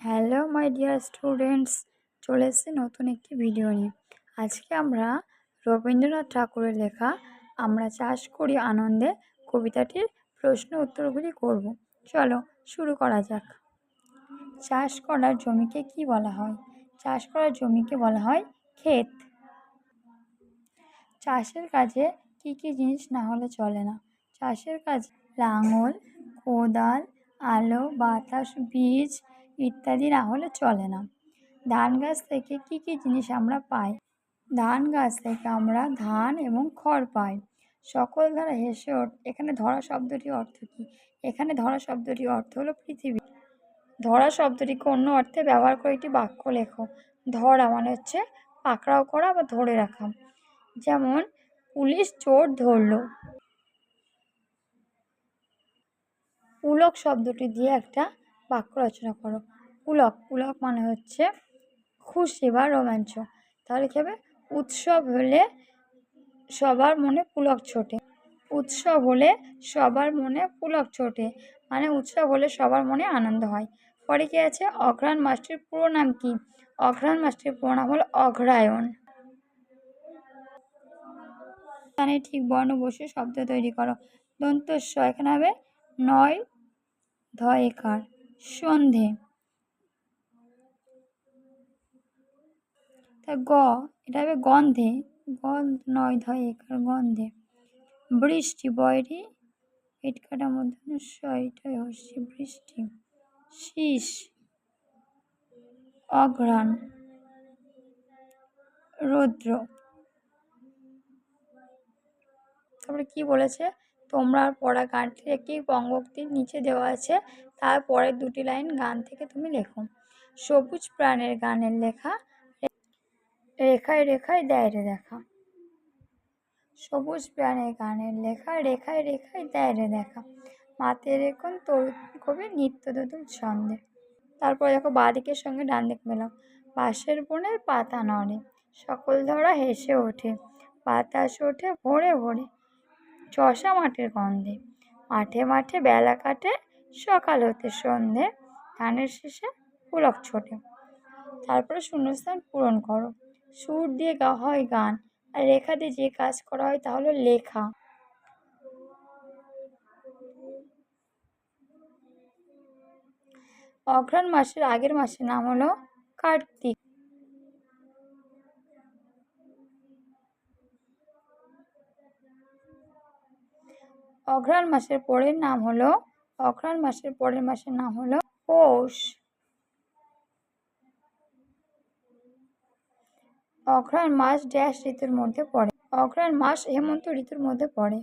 Hello, my dear students, চলে এসেছি নতুন একটি ভিডিও নিয়ে। আজকে আমরা রবীন্দ্রনাথ ঠাকুরের লেখা, আমরা চাষ করি আনন্দে কবিতাটির প্রশ্ন উত্তরগুলি করব। চলো শুরু করা যাক। চাষ করার জমিকে কি বলা হয়? চাষ করার জমিকে বলা হয় ক্ষেত। চাষের কাজে কি কি জিনিস না হলে চলে না। চাষের কাজে, লাঙল, কোদাল, আলো, বাতাস, বীজ ইত্যাদি না হলে চলে না। ধান গাছ থেকে কি কি জিনিস আমরা পাই? ধান গাছ থেকে আমরা ধান এবং খড় পাই। সকল ধারা হেসে এখানে ধরা শব্দটির অর্থ কী? এখানে ধরা শব্দটির অর্থ হলো পৃথিবী। ধরা শব্দটিকে অন্য অর্থে ব্যবহার করে একটি বাক্য লেখো। ধরা মানে হচ্ছে পাকড়াও করা বা ধরে রাখা। যেমন, পুলিশ চোর ধরলো। পুলক শব্দটি দিয়ে একটা বাক্য রচনা করো। পুলক পুলক মানে হচ্ছে খুশি বা রোমাঞ্চ। তাহলে কী হবে? উৎসব হলে সবার মনে পুলক ছোটে। উৎসব হলে সবার মনে পুলক ছোটে। মানে উৎসব হলে সবার মনে আনন্দ হয়। পরে কী আছে? অঘ্রাণ মাসটির পুরো নাম কি? অঘ্রাণ মাসটির পুরো নাম হলো অঘ্রায়ণ। এখানে ঠিক বর্ণ বসে শব্দ তৈরি করো। দন্তস্ব এখানে হবে নয় ধয়েকার। সন্ধে। তা গ, এটা হবে গন্ধে। গন্ধ নয়, ধয় একার গন্ধে। বৃষ্টি, বয়রি ইটকাটার মধ্যে এটাই হচ্ছে বৃষ্টি। শীষ, অঘ্রাণ, রৌদ্র। তারপরে কি বলেছে? তোমরা পড়া গানটির একটি বঙ্গোক্তির নিচে দেওয়া আছে তারপরের দুটি লাইন গান থেকে তুমি লেখো। সবুজ প্রাণের গানের লেখা, রেখায় রেখায় দেয় রে দেখা। সবুজ প্রাণের গানের লেখা, রেখায় রেখায় দেয় রে দেখা। মাতে রেখুন তরুণ কবি নিত্য দোদুল ছন্দে। তারপর দেখো, বাদিকের সঙ্গে ডান দিক মেলাও। পাশের বনের পাতা নড়ে, সকল ধরা হেসে ওঠে। বাতাস ওঠে ভোরে ভোরে। চষা মাঠের গন্ধে। মাঠে মাঠে বেলা কাটে, সকাল হতে সন্ধে, ধানের শেষে পুলক ছোটে। তারপরে শূন্যস্থান পূরণ করো। সুর দিয়ে গা হয় গান, আর রেখা দিয়ে যে কাজ করা হয় তা হলো লেখা। অঘ্রাণ মাসের আগের মাসের নাম হলো কার্তিক। অঘ্রাণ মাসের পরের নাম হলো, অঘ্রাণ মাসের পরের মাসের নাম হলো পৌষ। অঘ্রাণ মাস ড্যাশ ঋতুর মধ্যে পড়ে। অঘ্রাণ মাস হেমন্ত ঋতুর মধ্যে পড়ে।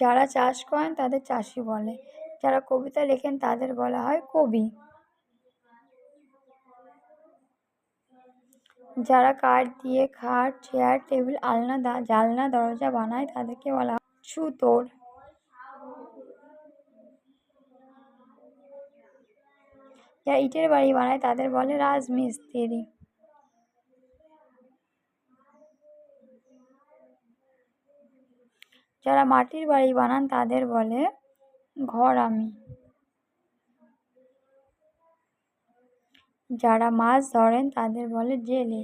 যারা চাষ করেন তাদের চাষি বলে। যারা কবিতা লেখেন তাদের বলা হয় কবি। যারা কাঠ দিয়ে, খাট, চেয়ার, টেবিল, আলনা জালনা, দরজা বানায় তাদেরকে বলা হয় সুতোর যারা ইটের বাড়ি বানায়, তাদের বলে রাজমিস্ত্রি। যারা মাটির বাড়ি বানান, তাদের বলে ঘর আমি। যারা মাছ ধরেন, তাদের বলে জেলে।